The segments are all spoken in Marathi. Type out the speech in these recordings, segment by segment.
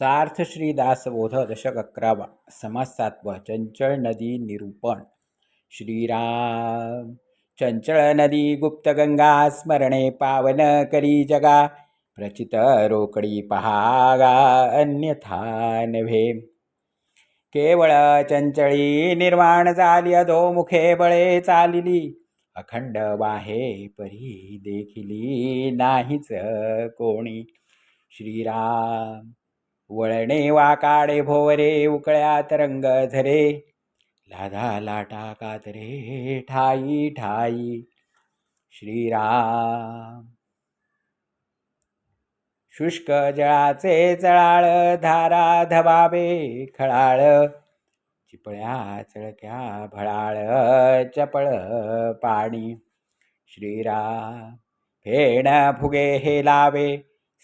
सार्थ श्री दासबोध दशक अकरावा समास सातवा चंचळ नदी निरूपण श्रीराम चंचळ नदी गुप्त गंगा स्मरणे पावन करी जगा प्रचित रोकडी पहागा अन्यथा नव्हे केवळ चंचळी निर्माण झाली अधोमुखे बळे चालिली अखंड वाहे परी देखिली नाहीच कोणी। श्रीराम वळणे वाकाडे भोवरे उकळ्यात रंग झरे. लाधा लाटा कातरे ठाई ठाई. श्रीराम. शुष्क जळाचे चळाळ धारा धबावे खळाळ. चिपळ्या चळक्या भळाळ चपळ पाणी. श्रीराम. फेण फुगे हे लावे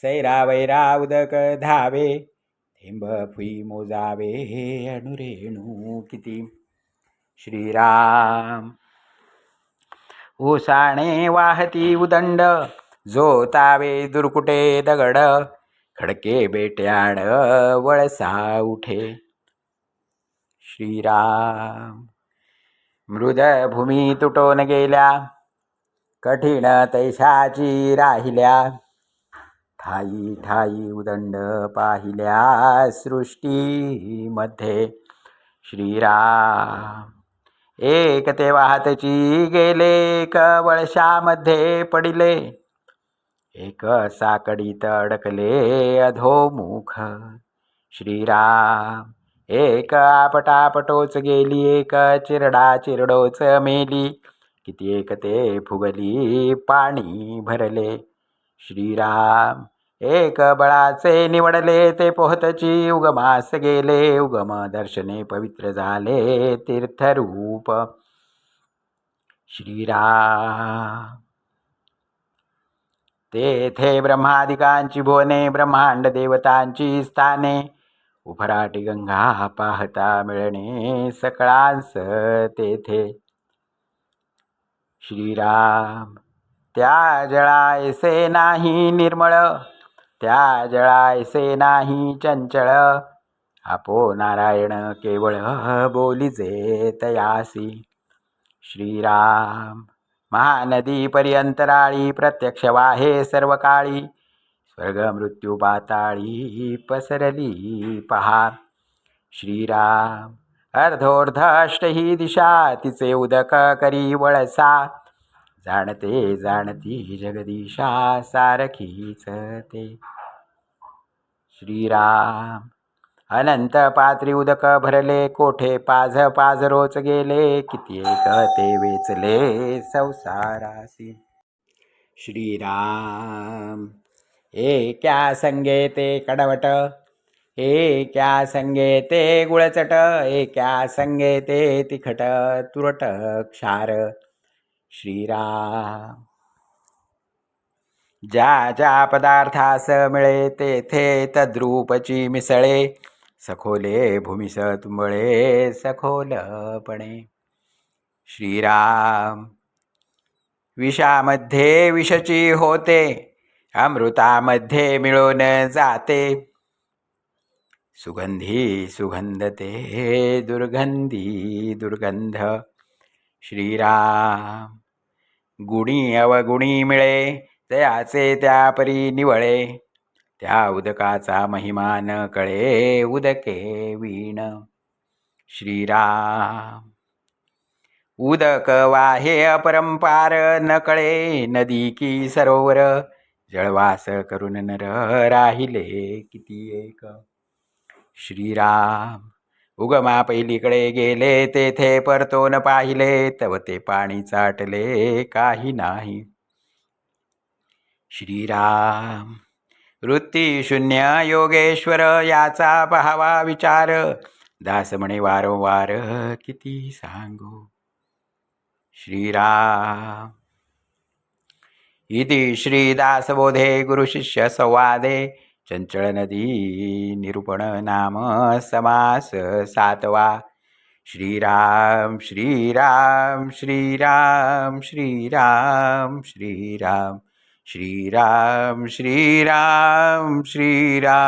सैरा वैरा उदक धावे. थेंब फुई मोजावे अणुरेणू किती? श्रीराम. उसाणे वाहती उदंड जोतावे दुर्कुटे दगड खडके बेट्याण वळसा उठे. श्रीराम. मृद भूमी तुटून गेल्या कठीण तैशाची राहिल्या. ठाई ठाई उदंड पाहिल्या सृष्टीमध्ये श्रीराम. एक ते वाहतची गेले एक वळशामध्ये पडिले. एक साकडीत अडकले अधोमुख. श्रीराम. एक आपटापटोच गेली एक चिरडा चिरडोच मेली. किती एक ते फुगली पाणी भरले. श्रीराम एक बळाचे निवडले ते पोहतची उगमास गेले उगम दर्शने पवित्र झाले तीर्थरूप. श्रीराम तेथे ब्रह्मादिकांची भुवने ब्रह्मांड देवतांची स्थाने उभराटी गंगा पाहता मिळणे सकळांस तेथे. श्रीराम त्या जळायसे नाही निर्मळ त्या जळायसे नाही चंचळ. आपो नारायण केवळ बोलिजे तयासी श्रीराम महानदी पर्यंतराळी प्रत्यक्ष वाहे सर्व काळी. स्वर्ग मृत्यू पाताळी पसरली पहा. श्रीराम अर्धोर्ध अष्ट ही दिशा तिचे उदक करी वळसा. जाणते जाणती जगदीशा सारखीच ते. श्रीराम अनंत पात्री उदक भरले कोठे पाझ रोच गेले किती एक ते वेचले संसारासी श्रीराम एक्या संगे ते कडवट एक्या संगे ते गुळचट एक्या संगे ते तिखट तुरट क्षार. श्रीराम. ज्या ज्या पदार्थास मिळे तेथे तद्रूपची मिसळे. सखोले भूमिस तुंबळे सखोलपणे. श्रीराम. विषामध्ये विषची होते अमृतामध्ये मिळून जाते. सुगंधी सुगंधते दुर्गंधी दुर्गंध. श्रीराम. गुणी अवगुणी मिळे तयाचे त्या परी निवळे. त्या उदकाचा महिमा न कळे उदके वीण. श्रीराम. उदक वाहे अपरंपार न कळे नदी की सरोवर. जळवास करून नर राहिले किती एक. श्रीराम. उगमा पहिलीकडे गेले तेथे परतोन पाहिले तव ते पाणी चाटले काही नाही. श्रीराम वृत्ती शून्य योगेश्वर याचा पहावा विचार. दास म्हणे वारंवार किती सांगू? श्रीराम इति श्रीदासबोधे गुरुशिष्य संवादे. चंचळ नदी निरूपण नाम समास सातवा। श्रीराम श्रीराम श्रीराम श्रीराम श्रीराम श्रीराम श्रीराम श्रीराम।